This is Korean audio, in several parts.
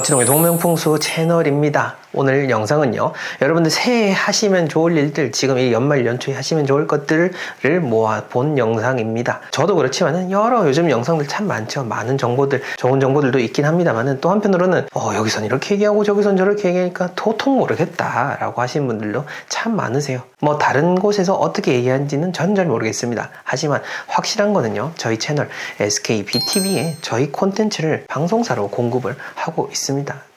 멋지동의 동명풍수 채널입니다. 오늘 영상은요, 여러분들 새해 하시면 좋을 일들, 지금 이 연말 연초에 하시면 좋을 것들을 모아 본 영상입니다. 저도 그렇지만은 여러 요즘 영상들 참 많죠. 많은 정보들, 좋은 정보들도 있긴 합니다만은 또 한편으로는, 어, 여기선 이렇게 얘기하고 저기선 저렇게 얘기하니까 도통 모르겠다라고 하시는 분들도 참 많으세요. 뭐 다른 곳에서 어떻게 얘기하는지는 전 잘 모르겠습니다. 하지만 확실한 거는요, 저희 채널 SKBTV에 저희 콘텐츠를 방송사로 공급을 하고 있습니다.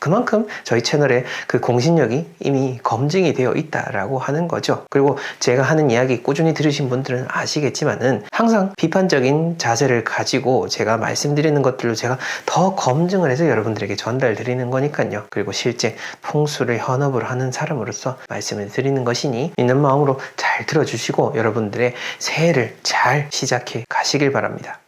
그만큼 저희 채널에 그 공신력이 이미 검증이 되어 있다라고 하는 거죠. 그리고 제가 하는 이야기 꾸준히 들으신 분들은 아시겠지만은 항상 비판적인 자세를 가지고 제가 말씀드리는 것들로 제가 더 검증을 해서 여러분들에게 전달 드리는 거니까요. 그리고 실제 풍수를 현업으로 하는 사람으로서 말씀을 드리는 것이니 있는 마음으로 잘 들어주시고 여러분들의 새해를 잘 시작해 가시길 바랍니다.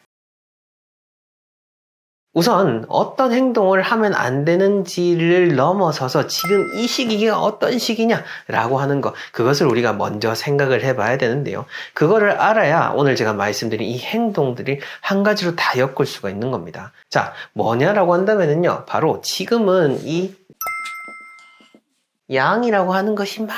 우선 어떤 행동을 하면 안 되는지를 넘어서서 지금 이 시기가 어떤 시기냐라고 하는 것 그것을 우리가 먼저 생각을 해봐야 되는데요. 그거를 알아야 오늘 제가 말씀드린 이 행동들이 한 가지로 다 엮을 수가 있는 겁니다. 자 뭐냐라고 한다면요 바로 지금은 이 양이라고 하는 것이 막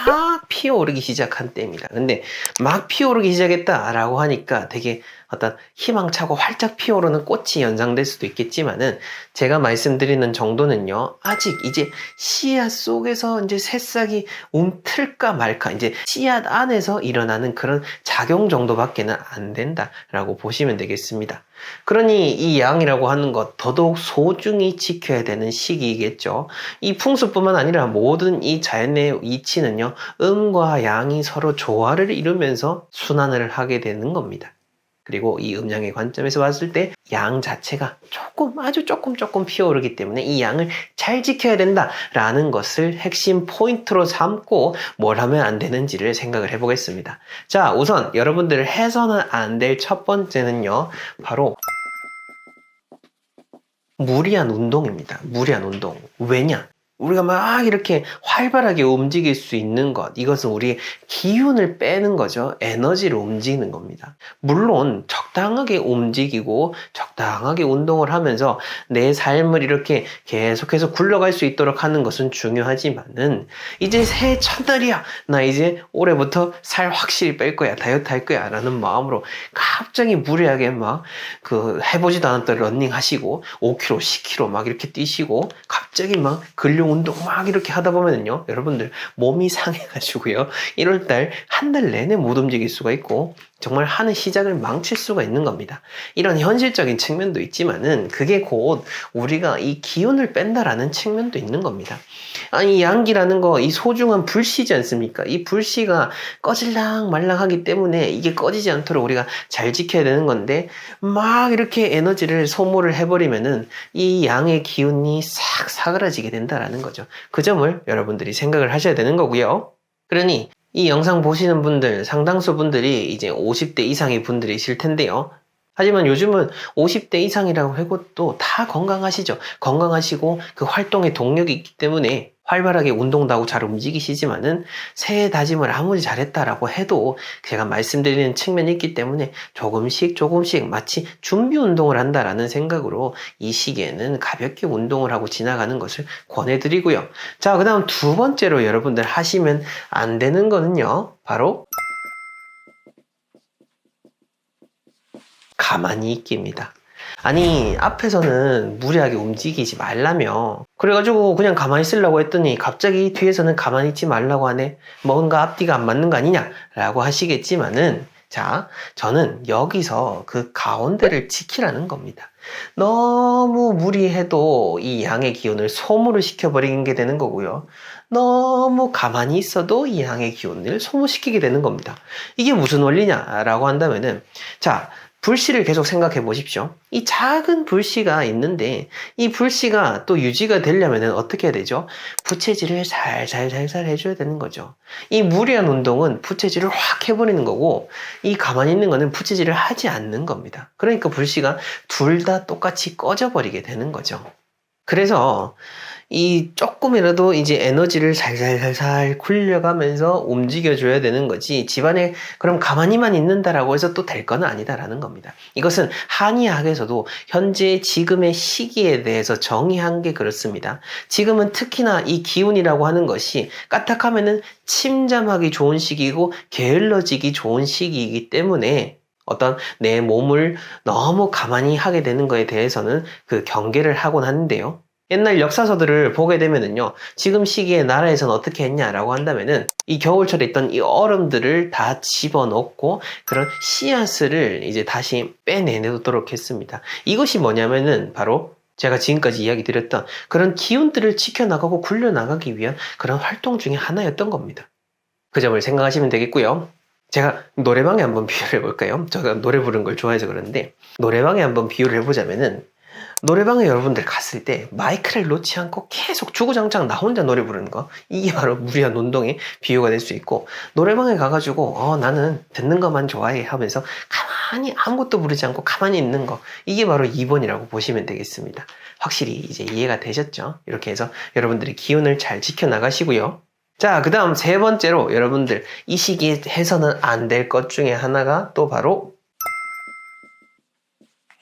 피어오르기 시작한 때입니다. 근데 막 피어오르기 시작했다라고 하니까 되게 어떤 희망차고 활짝 피어오르는 꽃이 연상될 수도 있겠지만은 제가 말씀드리는 정도는요 아직 이제 씨앗 속에서 이제 새싹이 움틀까 말까 이제 씨앗 안에서 일어나는 그런 작용 정도밖에는 안 된다라고 보시면 되겠습니다. 그러니 이 양이라고 하는 것 더더욱 소중히 지켜야 되는 시기이겠죠. 이 풍수뿐만 아니라 모든 이 자연의 이치는요 음과 양이 서로 조화를 이루면서 순환을 하게 되는 겁니다. 그리고 이 음양의 관점에서 봤을 때 양 자체가 조금 아주 조금 조금 피어오르기 때문에 이 양을 잘 지켜야 된다라는 것을 핵심 포인트로 삼고 뭘 하면 안 되는지를 생각을 해보겠습니다. 자, 우선 여러분들 해서는 안 될 첫 번째는요, 바로 무리한 운동입니다. 무리한 운동. 왜냐? 우리가 막 이렇게 활발하게 움직일 수 있는 것, 이것은 우리의 기운을 빼는 거죠. 에너지를 움직이는 겁니다. 물론 적 당하게 움직이고 적당하게 운동을 하면서 내 삶을 이렇게 계속해서 굴러갈 수 있도록 하는 것은 중요하지만은 이제 새해 첫날이야. 나 이제 올해부터 살 확실히 뺄 거야. 다이어트 할 거야. 라는 마음으로 갑자기 무리하게 막 그 해보지도 않았던 러닝 하시고 5km, 10km 막 이렇게 뛰시고 갑자기 막 근력 운동 막 이렇게 하다 보면은요, 여러분들 몸이 상해가지고요, 1월달 한 달 내내 못 움직일 수가 있고, 정말 하는 시작을 망칠 수가 있는 겁니다. 이런 현실적인 측면도 있지만은 그게 곧 우리가 이 기운을 뺀다라는 측면도 있는 겁니다. 아니 양기라는 거 이 소중한 불씨지 않습니까? 이 불씨가 꺼질랑 말랑하기 때문에 이게 꺼지지 않도록 우리가 잘 지켜야 되는 건데 막 이렇게 에너지를 소모를 해버리면은 이 양의 기운이 싹 사그라지게 된다라는 거죠. 그 점을 여러분들이 생각을 하셔야 되는 거고요. 그러니 이 영상 보시는 분들, 상당수 분들이 이제 50대 이상의 분들이실 텐데요. 하지만 요즘은 50대 이상이라고 해도 또다 건강하시죠. 건강하시고 그 활동에 동력이 있기 때문에 활발하게 운동도 하고 잘 움직이시지만은 새해 다짐을 아무리 잘했다라고 해도 제가 말씀드리는 측면이 있기 때문에 조금씩 조금씩 마치 준비 운동을 한다라는 생각으로 이 시기에는 가볍게 운동을 하고 지나가는 것을 권해드리고요. 자, 그 다음 두 번째로 여러분들 하시면 안 되는 거는요. 바로 가만히 있기입니다. 아니 앞에서는 무리하게 움직이지 말라며. 그래가지고 그냥 가만히 있으려고 했더니 갑자기 뒤에서는 가만히 있지 말라고 하네. 뭔가 앞뒤가 안 맞는 거 아니냐? 라고 하시겠지만은 자 저는 여기서 그 가운데를 지키라는 겁니다. 너무 무리해도 이 양의 기운을 소모를 시켜버리는 게 되는 거고요. 너무 가만히 있어도 이 양의 기운을 소모시키게 되는 겁니다. 이게 무슨 원리냐라고 한다면은 자 불씨를 계속 생각해 보십시오. 이 작은 불씨가 있는데 이 불씨가 또 유지가 되려면 어떻게 해야 되죠? 부채질을 살살살살 해줘야 되는 거죠. 이 무리한 운동은 부채질을 확 해버리는 거고 이 가만히 있는 거는 부채질을 하지 않는 겁니다. 그러니까 불씨가 둘 다 똑같이 꺼져버리게 되는 거죠. 그래서 이 조금이라도 이제 에너지를 살살살살 굴려가면서 움직여줘야 되는 거지 집안에 그럼 가만히만 있는다라고 해서 또 될 건 아니다라는 겁니다. 이것은 한의학에서도 현재 지금의 시기에 대해서 정의한 게 그렇습니다. 지금은 특히나 이 기운이라고 하는 것이 까딱하면은 침잠하기 좋은 시기이고 게을러지기 좋은 시기이기 때문에 어떤 내 몸을 너무 가만히 하게 되는 거에 대해서는 그 경계를 하곤 하는데요. 옛날 역사서들을 보게 되면은요, 지금 시기에 나라에서는 어떻게 했냐라고 한다면은, 이 겨울철에 있던 이 얼음들을 다 집어넣고, 그런 씨앗을 이제 다시 빼내도록 했습니다. 이것이 뭐냐면은, 바로 제가 지금까지 이야기 드렸던 그런 기운들을 지켜나가고 굴려나가기 위한 그런 활동 중에 하나였던 겁니다. 그 점을 생각하시면 되겠고요. 제가 노래방에 한번 비유를 해볼까요? 제가 노래 부르는 걸 좋아해서 그러는데, 노래방에 한번 비유를 해보자면은, 노래방에 여러분들 갔을 때 마이크를 놓지 않고 계속 주구장창 나 혼자 노래 부르는 거 이게 바로 무리한 운동의 비유가 될 수 있고 노래방에 가가지고 어 나는 듣는 것만 좋아해 하면서 가만히 아무것도 부르지 않고 가만히 있는 거 이게 바로 2번이라고 보시면 되겠습니다. 확실히 이제 이해가 되셨죠? 이렇게 해서 여러분들이 기운을 잘 지켜나가시고요. 자, 그 다음 세 번째로 여러분들 이 시기에 해서는 안 될 것 중에 하나가 또 바로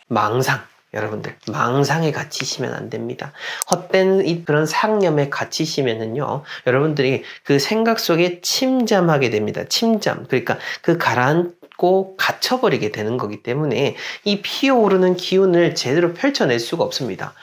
망상. 여러분들 망상에 갇히시면 안 됩니다. 헛된 이 그런 상념에 갇히시면은요, 여러분들이 그 생각 속에 침잠하게 됩니다. 침잠. 그러니까 그 가라앉고 갇혀버리게 되는 거기 때문에 이 피어오르는 기운을 제대로 펼쳐낼 수가 없습니다.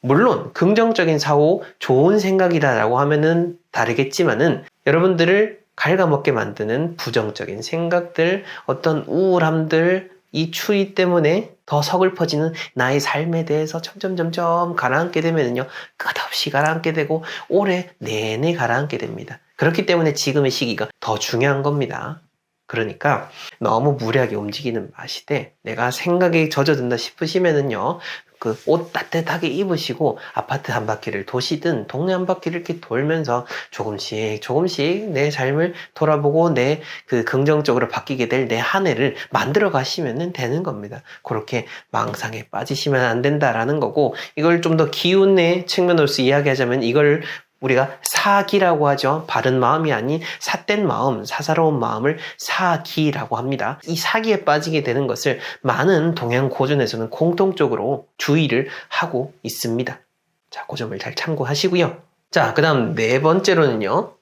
물론 긍정적인 사고, 좋은 생각이다라고 하면은 다르겠지만은 여러분들을 갉아먹게 만드는 부정적인 생각들, 어떤 우울함들, 이 추위 때문에 더 서글퍼지는 나의 삶에 대해서 점점 점점 가라앉게 되면요. 끝없이 가라앉게 되고 올해 내내 가라앉게 됩니다. 그렇기 때문에 지금의 시기가 더 중요한 겁니다. 그러니까 너무 무리하게 움직이는 마시되 내가 생각에 젖어든다 싶으시면은요. 그 옷 따뜻하게 입으시고 아파트 한 바퀴를 도시든 동네 한 바퀴를 이렇게 돌면서 조금씩 조금씩 내 삶을 돌아보고 내 그 긍정적으로 바뀌게 될 내 한 해를 만들어 가시면 되는 겁니다. 그렇게 망상에 빠지시면 안 된다라는 거고 이걸 좀 더 기운의 측면으로서 이야기하자면 이걸 우리가 사기라고 하죠. 바른 마음이 아닌 삿된 마음, 사사로운 마음을 사기라고 합니다. 이 사기에 빠지게 되는 것을 많은 동양 고전에서는 공통적으로 주의를 하고 있습니다. 자, 그 점을 잘 참고하시고요. 자, 그 다음 네 번째로는요.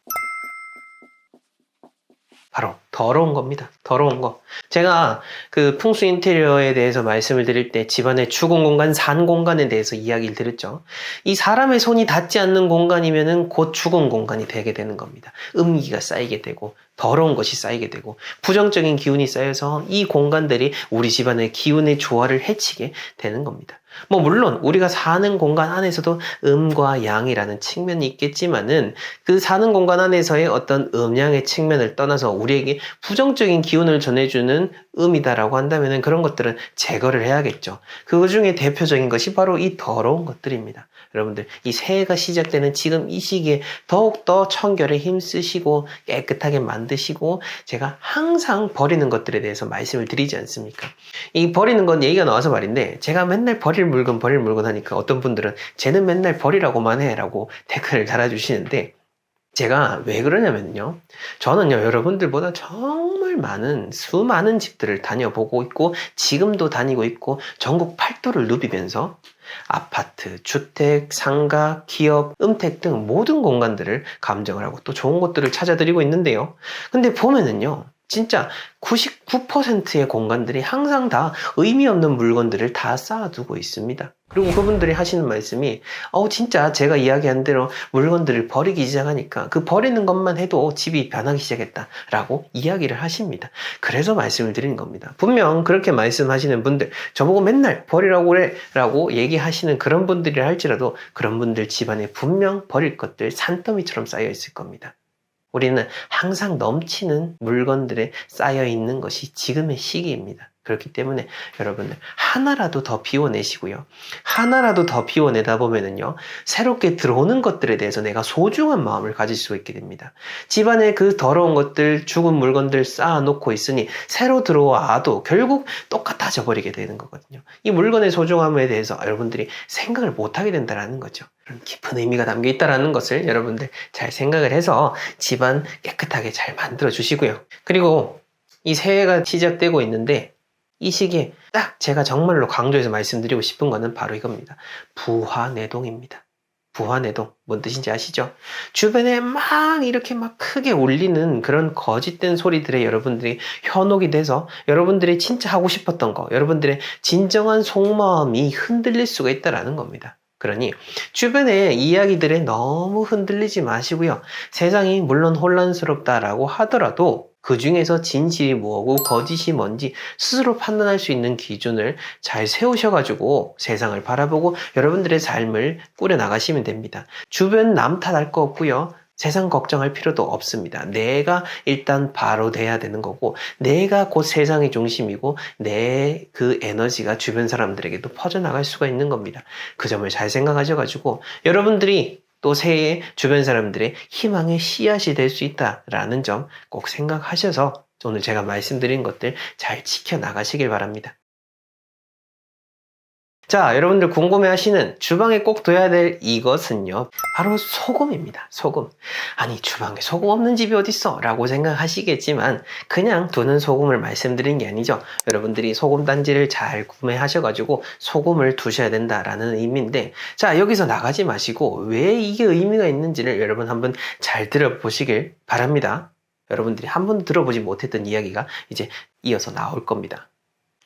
바로 더러운 겁니다. 더러운 거. 제가 그 풍수 인테리어에 대해서 말씀을 드릴 때 집안의 주공 공간, 산 공간에 대해서 이야기를 드렸죠. 이 사람의 손이 닿지 않는 공간이면은 곧 죽은 공간이 되게 되는 겁니다. 음기가 쌓이게 되고 더러운 것이 쌓이게 되고 부정적인 기운이 쌓여서 이 공간들이 우리 집안의 기운의 조화를 해치게 되는 겁니다. 뭐 물론 우리가 사는 공간 안에서도 음과 양이라는 측면이 있겠지만은 그 사는 공간 안에서의 어떤 음양의 측면을 떠나서 우리에게 부정적인 기운을 전해주는 음이다라고 한다면은 그런 것들은 제거를 해야겠죠. 그 중에 대표적인 것이 바로 이 더러운 것들입니다. 여러분들 이 새해가 시작되는 지금 이 시기에 더욱더 청결에 힘쓰시고 깨끗하게 만드시고 제가 항상 버리는 것들에 대해서 말씀을 드리지 않습니까? 이 버리는 건 얘기가 나와서 말인데 제가 맨날 버릴 물건 버릴 물건 하니까 어떤 분들은 쟤는 맨날 버리라고만 해라고 댓글을 달아주시는데 제가 왜 그러냐면요. 저는요, 여러분들보다 정말 많은, 수많은 집들을 다녀보고 있고, 지금도 다니고 있고, 전국 팔도를 누비면서 아파트, 주택, 상가, 기업, 음택 등 모든 공간들을 감정을 하고 또 좋은 것들을 찾아드리고 있는데요. 근데 보면은요, 진짜 99%의 공간들이 항상 다 의미 없는 물건들을 다 쌓아두고 있습니다. 그리고 그분들이 하시는 말씀이, 어, 진짜 제가 이야기한 대로 물건들을 버리기 시작하니까 그 버리는 것만 해도 집이 변하기 시작했다라고 이야기를 하십니다. 그래서 말씀을 드리는 겁니다. 분명 그렇게 말씀하시는 분들, 저보고 맨날 버리라고 그래 라고 얘기하시는 그런 분들이 할지라도 그런 분들 집안에 분명 버릴 것들 산더미처럼 쌓여 있을 겁니다. 우리는 항상 넘치는 물건들에 쌓여 있는 것이 지금의 시기입니다. 그렇기 때문에 여러분들 하나라도 더 비워내시고요. 하나라도 더 비워내다 보면은요. 새롭게 들어오는 것들에 대해서 내가 소중한 마음을 가질 수 있게 됩니다. 집안에 그 더러운 것들, 죽은 물건들 쌓아놓고 있으니 새로 들어와도 결국 똑같아져 버리게 되는 거거든요. 이 물건의 소중함에 대해서 여러분들이 생각을 못하게 된다는 거죠. 그런 깊은 의미가 담겨 있다는 것을 여러분들 잘 생각을 해서 집안 깨끗하게 잘 만들어 주시고요. 그리고 이 새해가 시작되고 있는데 이 시기에 딱 제가 정말로 강조해서 말씀드리고 싶은 거는 바로 이겁니다. 부화내동입니다. 부화내동 뭔 뜻인지 아시죠? 주변에 막 이렇게 막 크게 울리는 그런 거짓된 소리들에 여러분들이 현혹이 돼서 여러분들이 진짜 하고 싶었던 거, 여러분들의 진정한 속마음이 흔들릴 수가 있다라는 겁니다. 그러니 주변의 이야기들에 너무 흔들리지 마시고요. 세상이 물론 혼란스럽다라고 하더라도 그 중에서 진실이 뭐고 거짓이 뭔지 스스로 판단할 수 있는 기준을 잘 세우셔가지고 세상을 바라보고 여러분들의 삶을 꾸려나가시면 됩니다. 주변 남 탓할 거 없고요. 세상 걱정할 필요도 없습니다. 내가 일단 바로 돼야 되는 거고, 내가 곧 세상의 중심이고, 내 그 에너지가 주변 사람들에게도 퍼져나갈 수가 있는 겁니다. 그 점을 잘 생각하셔가지고, 여러분들이 또 새해 주변 사람들의 희망의 씨앗이 될 수 있다라는 점 꼭 생각하셔서 오늘 제가 말씀드린 것들 잘 지켜나가시길 바랍니다. 자, 여러분들 궁금해 하시는 주방에 꼭 둬야 될 이것은요. 바로 소금입니다. 소금. 아니, 주방에 소금 없는 집이 어딨어? 라고 생각하시겠지만, 그냥 두는 소금을 말씀드린 게 아니죠. 여러분들이 소금 단지를 잘 구매하셔가지고 소금을 두셔야 된다라는 의미인데, 자, 여기서 나가지 마시고, 왜 이게 의미가 있는지를 여러분 한번 잘 들어보시길 바랍니다. 여러분들이 한 번도 들어보지 못했던 이야기가 이제 이어서 나올 겁니다.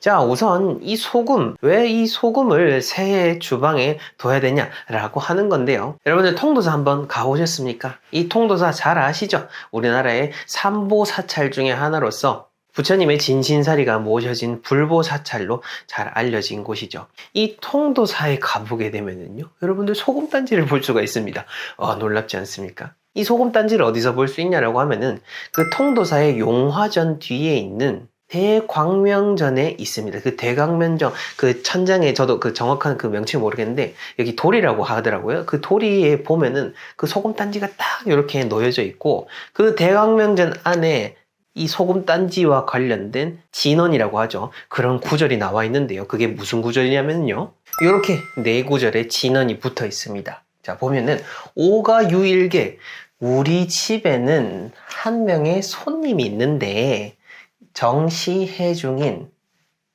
자, 우선 이 소금, 왜 이 소금을 새해 주방에 둬야 되냐라고 하는 건데요. 여러분들 통도사 한번 가보셨습니까? 이 통도사 잘 아시죠? 우리나라의 삼보사찰 중에 하나로서 부처님의 진신사리가 모셔진 불보사찰로 잘 알려진 곳이죠. 이 통도사에 가보게 되면은요, 여러분들 소금단지를 볼 수가 있습니다. 어, 놀랍지 않습니까? 이 소금단지를 어디서 볼 수 있냐라고 하면은 그 통도사의 용화전 뒤에 있는 대광명전에 있습니다. 그 대광명전 그 천장에 저도 그 정확한 그 명칭 모르겠는데 여기 돌이라고 하더라고요. 그 돌이에 보면은 그 소금 단지가 딱 이렇게 놓여져 있고 그 대광명전 안에 이 소금 단지와 관련된 진원이라고 하죠. 그런 구절이 나와 있는데요. 그게 무슨 구절이냐면요. 이렇게 네 구절에 진원이 붙어 있습니다. 자, 보면은 오가 유일계 우리 집에는 한 명의 손님이 있는데 정시해 중인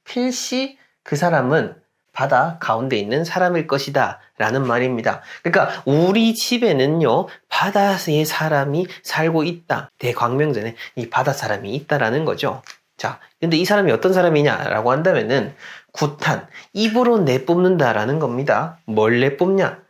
필시 그 사람은 바다 가운데 있는 사람일 것이다 라는 말입니다. 그러니까 우리 집에는요 바다의 사람이 살고 있다. 대광명전에 이 바다 사람이 있다라는 거죠. 자, 근데 이 사람이 어떤 사람이냐라고 한다면은 구탄 입으로 내뿜는다라는 겁니다. 뭘 내뿜냐?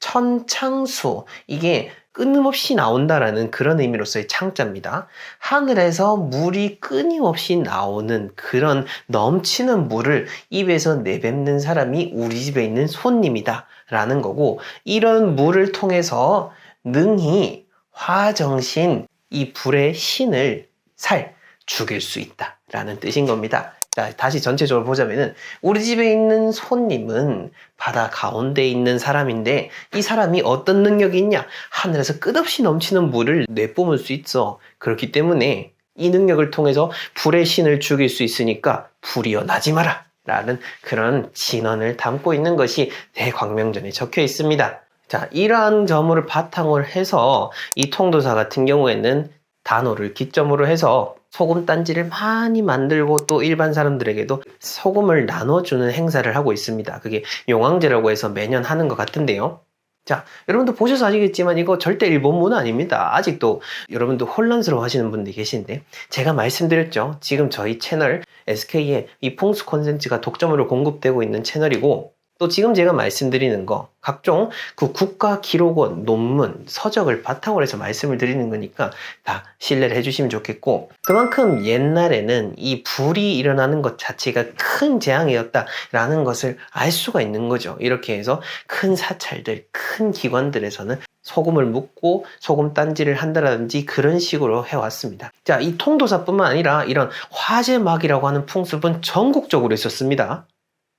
천창수 이게 끊임없이 나온다라는 그런 의미로서의 창자입니다. 하늘에서 물이 끊임없이 나오는 그런 넘치는 물을 입에서 내뱉는 사람이 우리 집에 있는 손님이다. 라는 거고, 이런 물을 통해서 능히 화정신, 이 불의 신을 살, 죽일 수 있다. 라는 뜻인 겁니다. 자, 다시 전체적으로 보자면은 우리 집에 있는 손님은 바다 가운데 있는 사람인데 이 사람이 어떤 능력이 있냐? 하늘에서 끝없이 넘치는 물을 내뿜을 수 있어. 그렇기 때문에 이 능력을 통해서 불의 신을 죽일 수 있으니까 불이여 나지 마라. 라는 그런 진언을 담고 있는 것이 대광명전에 적혀 있습니다. 자, 이러한 점을 바탕으로 해서 이 통도사 같은 경우에는 단어를 기점으로 해서 소금 단지를 많이 만들고 또 일반 사람들에게도 소금을 나눠주는 행사를 하고 있습니다. 그게 용왕제라고 해서 매년 하는 것 같은데요. 자, 여러분도 보셔서 아시겠지만 이거 절대 일본문 아닙니다. 아직도 여러분도 혼란스러워 하시는 분들이 계신데 제가 말씀드렸죠. 지금 저희 채널 SK의 이 풍수 콘텐츠가 독점으로 공급되고 있는 채널이고 또 지금 제가 말씀드리는 거 각종 그 국가 기록원 논문 서적을 바탕으로 해서 말씀을 드리는 거니까 다 신뢰를 해주시면 좋겠고 그만큼 옛날에는 이 불이 일어나는 것 자체가 큰 재앙이었다라는 것을 알 수가 있는 거죠 이렇게 해서 큰 사찰들 큰 기관들에서는 소금을 묻고 소금 딴지를 한다든지 그런 식으로 해왔습니다. 자, 이 통도사뿐만 아니라 이런 화재막이라고 하는 풍습은 전국적으로 있었습니다.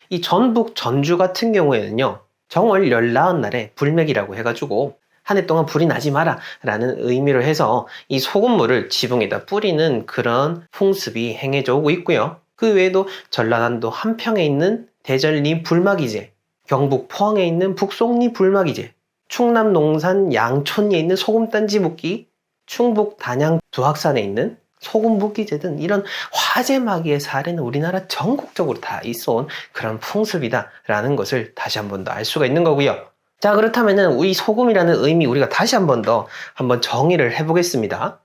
이 전북 전주 같은 경우에는요, 정월 열나은 날에 불맥이라고 해가지고 한 해 동안 불이 나지 마라 라는 의미로 해서 이 소금물을 지붕에다 뿌리는 그런 풍습이 행해져 오고 있고요. 그 외에도 전라남도 한평에 있는 대전리 불막이제, 경북 포항에 있는 북송리 불막이제, 충남 농산 양촌에 있는 소금단지 묵기, 충북 단양 두악산에 있는 소금 묵기제 등 이런 화재마기의 사례는 우리나라 전국적으로 다 있어 온 그런 풍습이다라는 것을 다시 한 번 더 알 수가 있는 거고요. 자 그렇다면은 이 소금이라는 의미 우리가 다시 한 번 더 한번 정의를 해보겠습니다.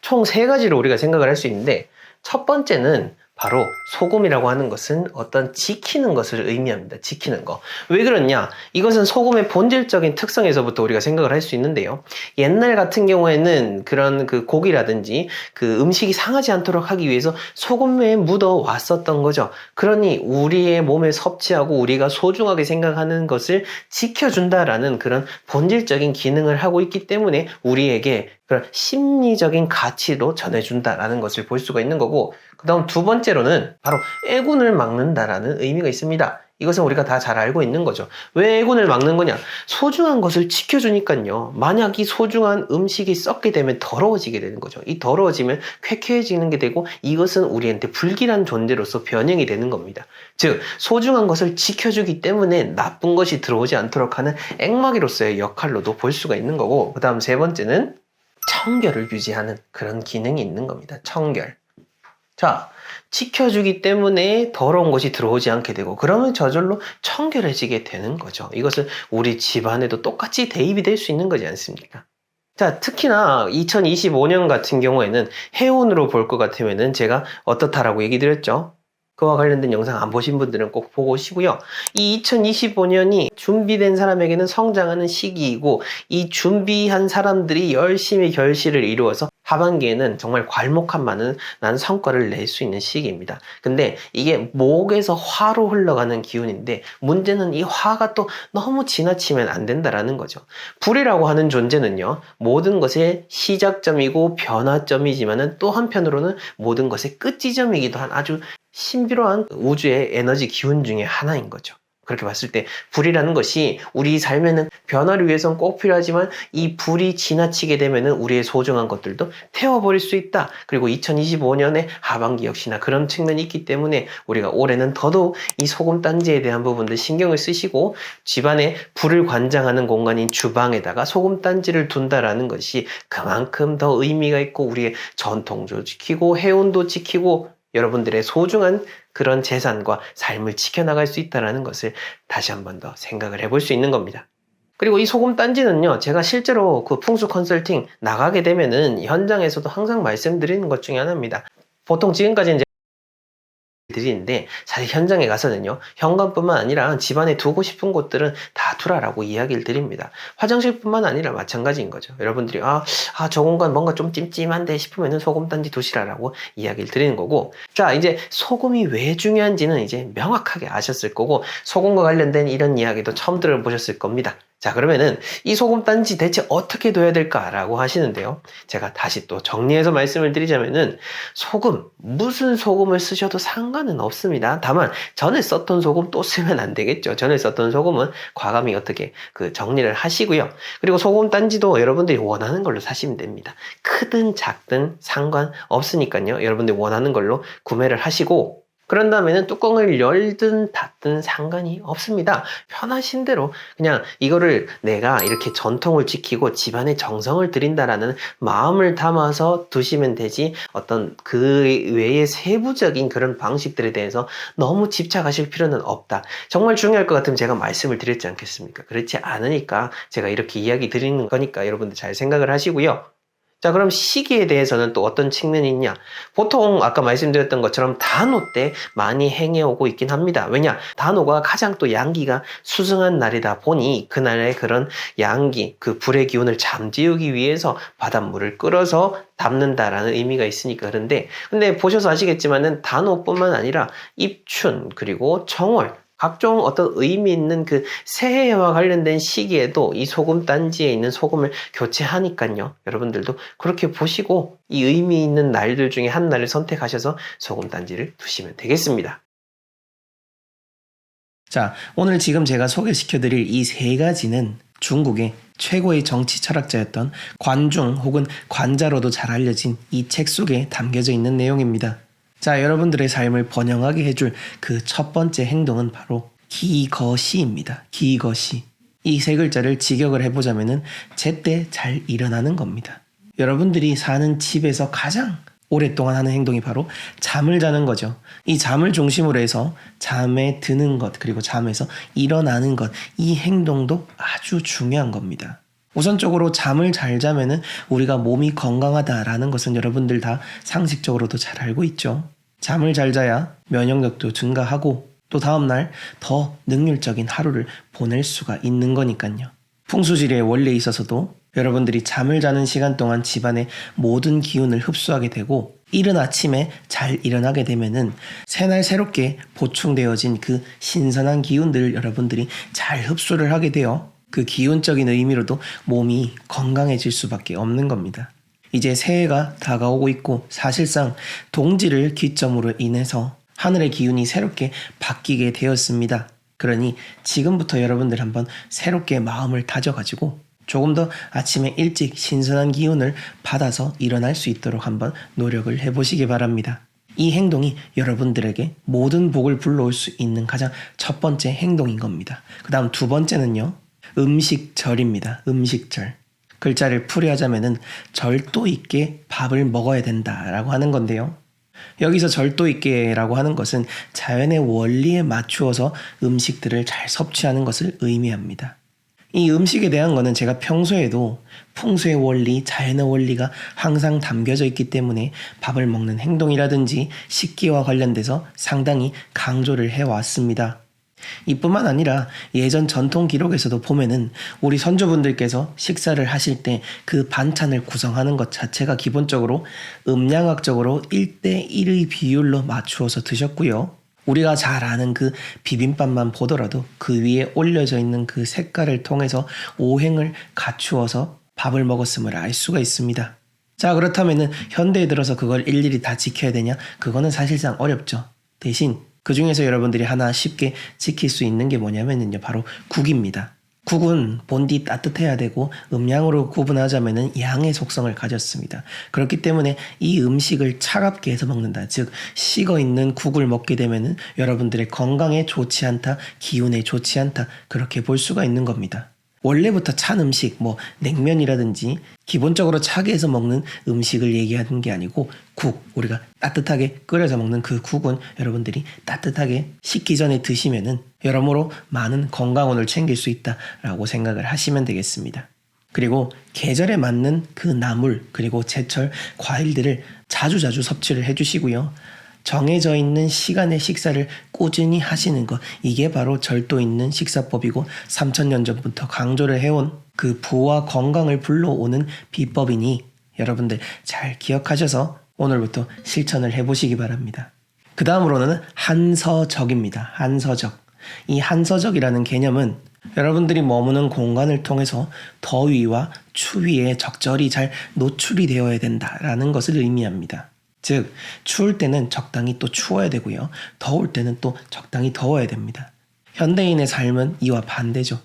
총 세 가지로 우리가 생각을 할 수 있는데 첫 번째는 바로 소금이라고 하는 것은 어떤 지키는 것을 의미합니다. 지키는 거. 왜 그러냐? 이것은 소금의 본질적인 특성에서부터 우리가 생각을 할 수 있는데요. 옛날 같은 경우에는 그런 그 고기라든지 그 음식이 상하지 않도록 하기 위해서 소금에 묻어 왔었던 거죠. 그러니 우리의 몸에 섭취하고 우리가 소중하게 생각하는 것을 지켜준다라는 그런 본질적인 기능을 하고 있기 때문에 우리에게 그런 심리적인 가치로 전해준다라는 것을 볼 수가 있는 거고, 그 다음 두 번째로는 바로 애군을 막는다라는 의미가 있습니다. 이것은 우리가 다 잘 알고 있는 거죠. 왜 애군을 막는 거냐? 소중한 것을 지켜주니까요. 만약 이 소중한 음식이 썩게 되면 더러워지게 되는 거죠. 이 더러워지면 쾌쾌해지는 게 되고 이것은 우리한테 불길한 존재로서 변형이 되는 겁니다. 즉, 소중한 것을 지켜주기 때문에 나쁜 것이 들어오지 않도록 하는 액막이로서의 역할로도 볼 수가 있는 거고, 그 다음 세 번째는 청결을 유지하는 그런 기능이 있는 겁니다. 청결. 자, 지켜주기 때문에 더러운 것이 들어오지 않게 되고, 그러면 저절로 청결해지게 되는 거죠. 이것은 우리 집안에도 똑같이 대입이 될 수 있는 거지 않습니까? 자, 특히나 2025년 같은 경우에는 해운으로 볼 것 같으면은 제가 어떻다라고 얘기 드렸죠? 그와 관련된 영상 안 보신 분들은 꼭 보고 오시고요. 이 2025년이 준비된 사람에게는 성장하는 시기이고 이 준비한 사람들이 열심히 결실을 이루어서 하반기에는 정말 괄목한 많은 난 성과를 낼 수 있는 시기입니다. 근데 이게 목에서 화로 흘러가는 기운인데 문제는 이 화가 또 너무 지나치면 안 된다라는 거죠. 불이라고 하는 존재는요. 모든 것의 시작점이고 변화점이지만은 또 한편으로는 모든 것의 끝지점이기도 한 아주 신비로한 우주의 에너지 기운 중에 하나인 거죠. 그렇게 봤을 때 불이라는 것이 우리 삶에는 변화를 위해서는 꼭 필요하지만 이 불이 지나치게 되면은 우리의 소중한 것들도 태워버릴 수 있다. 그리고 2025년에 하반기 역시나 그런 측면이 있기 때문에 우리가 올해는 더더욱 이 소금 단지에 대한 부분들 신경을 쓰시고 집안에 불을 관장하는 공간인 주방에다가 소금 단지를 둔다라는 것이 그만큼 더 의미가 있고 우리의 전통도 지키고 해운도 지키고 여러분들의 소중한 그런 재산과 삶을 지켜나갈 수 있다는 것을 다시 한 번 더 생각을 해볼 수 있는 겁니다. 그리고 이 소금 단지는요, 제가 실제로 그 풍수 컨설팅 나가게 되면은 현장에서도 항상 말씀드리는 것 중에 하나입니다. 보통 지금까지 이제 드리는데 사실 현장에 가서는요 현관뿐만 아니라 집안에 두고 싶은 곳들은 다 두라라고 이야기를 드립니다. 화장실뿐만 아니라 마찬가지인 거죠. 여러분들이 아, 아, 저 공간 뭔가 좀 찜찜한데 싶으면은 소금 단지 두시라라고 이야기를 드리는 거고 자 이제 소금이 왜 중요한지는 이제 명확하게 아셨을 거고 소금과 관련된 이런 이야기도 처음 들어보셨을 겁니다 자 그러면은 이 소금 단지 대체 어떻게 둬야 될까라고 하시는데요. 제가 다시 또 정리해서 말씀을 드리자면은 소금 무슨 소금을 쓰셔도 상관은 없습니다. 다만 전에 썼던 소금 또 쓰면 안 되겠죠. 전에 썼던 소금은 과감히 어떻게 그 정리를 하시고요. 그리고 소금 단지도 여러분들이 원하는 걸로 사시면 됩니다. 크든 작든 상관 없으니까요. 여러분들이 원하는 걸로 구매를 하시고 그런 다음에는 뚜껑을 열든 닫든 상관이 없습니다. 편하신 대로 그냥 이거를 내가 이렇게 전통을 지키고 집안에 정성을 들인다라는 마음을 담아서 두시면 되지 어떤 그 외의 세부적인 그런 방식들에 대해서 너무 집착하실 필요는 없다. 정말 중요할 것 같으면 제가 말씀을 드렸지 않겠습니까? 그렇지 않으니까 제가 이렇게 이야기 드리는 거니까 여러분들 잘 생각을 하시고요. 자, 그럼 시기에 대해서는 또 어떤 측면이 있냐? 보통 아까 말씀드렸던 것처럼 단오 때 많이 행해오고 있긴 합니다. 왜냐? 단오가 가장 또 양기가 수승한 날이다 보니 그날의 그런 양기, 그 불의 기운을 잠재우기 위해서 바닷물을 끓여서 담는다라는 의미가 있으니까 그런데 근데 보셔서 아시겠지만은 단오뿐만 아니라 입춘 그리고 정월 각종 어떤 의미 있는 그 새해와 관련된 시기에도 이 소금 단지에 있는 소금을 교체하니까요. 여러분들도 그렇게 보시고 이 의미 있는 날들 중에 한 날을 선택하셔서 소금 단지를 두시면 되겠습니다. 자, 오늘 지금 제가 소개시켜 드릴 이 세 가지는 중국의 최고의 정치 철학자였던 관중 혹은 관자로도 잘 알려진 이 책 속에 담겨져 있는 내용입니다. 자, 여러분들의 삶을 번영하게 해줄 그 첫 번째 행동은 바로 기거시입니다. 기거시. 이 세 글자를 직역을 해보자면은 제때 잘 일어나는 겁니다. 여러분들이 사는 집에서 가장 오랫동안 하는 행동이 바로 잠을 자는 거죠. 이 잠을 중심으로 해서 잠에 드는 것, 그리고 잠에서 일어나는 것, 이 행동도 아주 중요한 겁니다. 우선적으로 잠을 잘 자면은 우리가 몸이 건강하다라는 것은 여러분들 다 상식적으로도 잘 알고 있죠. 잠을 잘 자야 면역력도 증가하고 또 다음날 더 능률적인 하루를 보낼 수가 있는 거니까요. 풍수지리의 원리에 있어서도 여러분들이 잠을 자는 시간 동안 집안의 모든 기운을 흡수하게 되고 이른 아침에 잘 일어나게 되면은 새날 새롭게 보충되어진 그 신선한 기운들을 여러분들이 잘 흡수를 하게 되어 그 기운적인 의미로도 몸이 건강해질 수밖에 없는 겁니다. 이제 새해가 다가오고 있고 사실상 동지를 기점으로 인해서 하늘의 기운이 새롭게 바뀌게 되었습니다. 그러니 지금부터 여러분들 한번 새롭게 마음을 다져가지고 조금 더 아침에 일찍 신선한 기운을 받아서 일어날 수 있도록 한번 노력을 해보시기 바랍니다. 이 행동이 여러분들에게 모든 복을 불러올 수 있는 가장 첫 번째 행동인 겁니다. 그 다음 두 번째는요, 음식절입니다. 음식절. 글자를 풀이하자면은 절도 있게 밥을 먹어야 된다라고 하는 건데요. 여기서 절도 있게라고 하는 것은 자연의 원리에 맞추어서 음식들을 잘 섭취하는 것을 의미합니다. 이 음식에 대한 거는 제가 평소에도 풍수의 원리, 자연의 원리가 항상 담겨져 있기 때문에 밥을 먹는 행동이라든지 식기와 관련돼서 상당히 강조를 해왔습니다. 이뿐만 아니라 예전 전통 기록에서도 보면은 우리 선조분들께서 식사를 하실 때 그 반찬을 구성하는 것 자체가 기본적으로 음양학적으로 1대1의 비율로 맞추어서 드셨고요. 우리가 잘 아는 그 비빔밥만 보더라도 그 위에 올려져 있는 그 색깔을 통해서 오행을 갖추어서 밥을 먹었음을 알 수가 있습니다. 자, 그렇다면은 현대에 들어서 그걸 일일이 다 지켜야 되냐? 그거는 사실상 어렵죠. 대신 그 중에서 여러분들이 하나 쉽게 지킬 수 있는 게 뭐냐면요. 바로 국입니다. 국은 본디 따뜻해야 되고 음양으로 구분하자면은 양의 속성을 가졌습니다. 그렇기 때문에 이 음식을 차갑게 해서 먹는다. 즉 식어 있는 국을 먹게 되면은 여러분들의 건강에 좋지 않다, 기운에 좋지 않다. 그렇게 볼 수가 있는 겁니다. 원래부터 찬 음식, 뭐 냉면이라든지 기본적으로 차게 해서 먹는 음식을 얘기하는 게 아니고 국, 우리가 따뜻하게 끓여서 먹는 그 국은 여러분들이 따뜻하게 식기 전에 드시면은 여러모로 많은 건강원을 챙길 수 있다라고 생각을 하시면 되겠습니다. 그리고 계절에 맞는 그 나물 그리고 제철 과일들을 자주자주 섭취를 해주시고요. 정해져 있는 시간의 식사를 꾸준히 하시는 것 이게 바로 절도 있는 식사법이고 3천년 전부터 강조를 해온 그 부와 건강을 불러오는 비법이니 여러분들 잘 기억하셔서 오늘부터 실천을 해보시기 바랍니다. 그 다음으로는 한서적입니다. 한서적. 이 한서적이라는 개념은 여러분들이 머무는 공간을 통해서 더위와 추위에 적절히 잘 노출이 되어야 된다라는 것을 의미합니다. 즉, 추울 때는 적당히 또 추워야 되고요. 더울 때는 또 적당히 더워야 됩니다. 현대인의 삶은 이와 반대죠.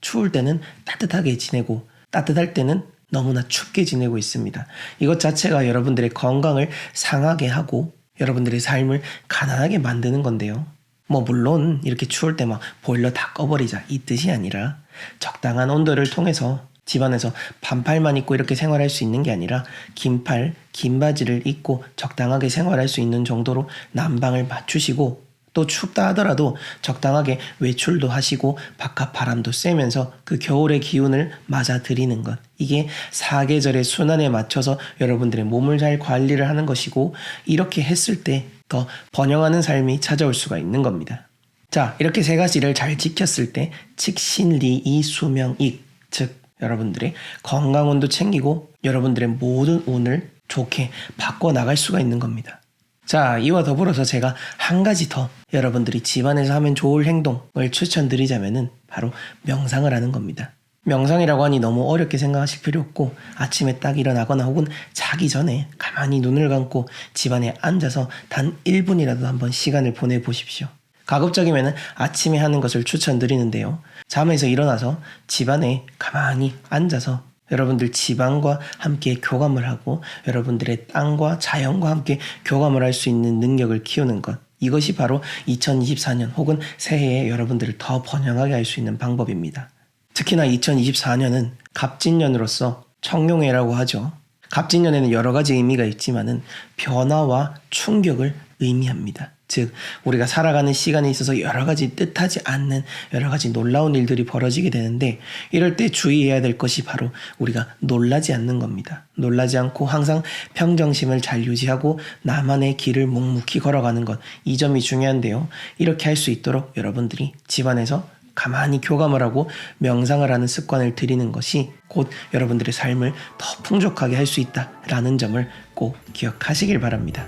추울 때는 따뜻하게 지내고 따뜻할 때는 너무나 춥게 지내고 있습니다. 이것 자체가 여러분들의 건강을 상하게 하고 여러분들의 삶을 가난하게 만드는 건데요. 뭐 물론 이렇게 추울 때 막 보일러 다 꺼버리자 이 뜻이 아니라 적당한 온도를 통해서 집안에서 반팔만 입고 이렇게 생활할 수 있는 게 아니라 긴팔, 긴 바지를 입고 적당하게 생활할 수 있는 정도로 난방을 맞추시고 또 춥다 하더라도 적당하게 외출도 하시고 바깥 바람도 쐬면서 그 겨울의 기운을 맞아들이는 것. 이게 사계절의 순환에 맞춰서 여러분들의 몸을 잘 관리를 하는 것이고 이렇게 했을 때 더 번영하는 삶이 찾아올 수가 있는 겁니다. 자, 이렇게 세 가지를 잘 지켰을 때 직신리이 수명익 즉 여러분들의 건강운도 챙기고 여러분들의 모든 운을 좋게 바꿔 나갈 수가 있는 겁니다. 자, 이와 더불어서 제가 한 가지 더 여러분들이 집안에서 하면 좋을 행동을 추천드리자면은 바로 명상을 하는 겁니다. 명상이라고 하니 너무 어렵게 생각하실 필요 없고 아침에 딱 일어나거나 혹은 자기 전에 가만히 눈을 감고 집안에 앉아서 단 1분이라도 한번 시간을 보내 보십시오. 가급적이면 아침에 하는 것을 추천드리는데요. 잠에서 일어나서 집안에 가만히 앉아서 여러분들 집안과 함께 교감을 하고 여러분들의 땅과 자연과 함께 교감을 할 수 있는 능력을 키우는 것. 이것이 바로 2024년 혹은 새해에 여러분들을 더 번영하게 할 수 있는 방법입니다. 특히나 2024년은 갑진년으로서 청룡해라고 하죠. 갑진년에는 여러 가지 의미가 있지만은 변화와 충격을 의미합니다. 즉 우리가 살아가는 시간에 있어서 여러 가지 뜻하지 않는 여러 가지 놀라운 일들이 벌어지게 되는데 이럴 때 주의해야 될 것이 바로 우리가 놀라지 않는 겁니다. 놀라지 않고 항상 평정심을 잘 유지하고 나만의 길을 묵묵히 걸어가는 것 이 점이 중요한데요. 이렇게 할 수 있도록 여러분들이 집안에서 가만히 교감을 하고 명상을 하는 습관을 들이는 것이 곧 여러분들의 삶을 더 풍족하게 할 수 있다라는 점을 꼭 기억하시길 바랍니다.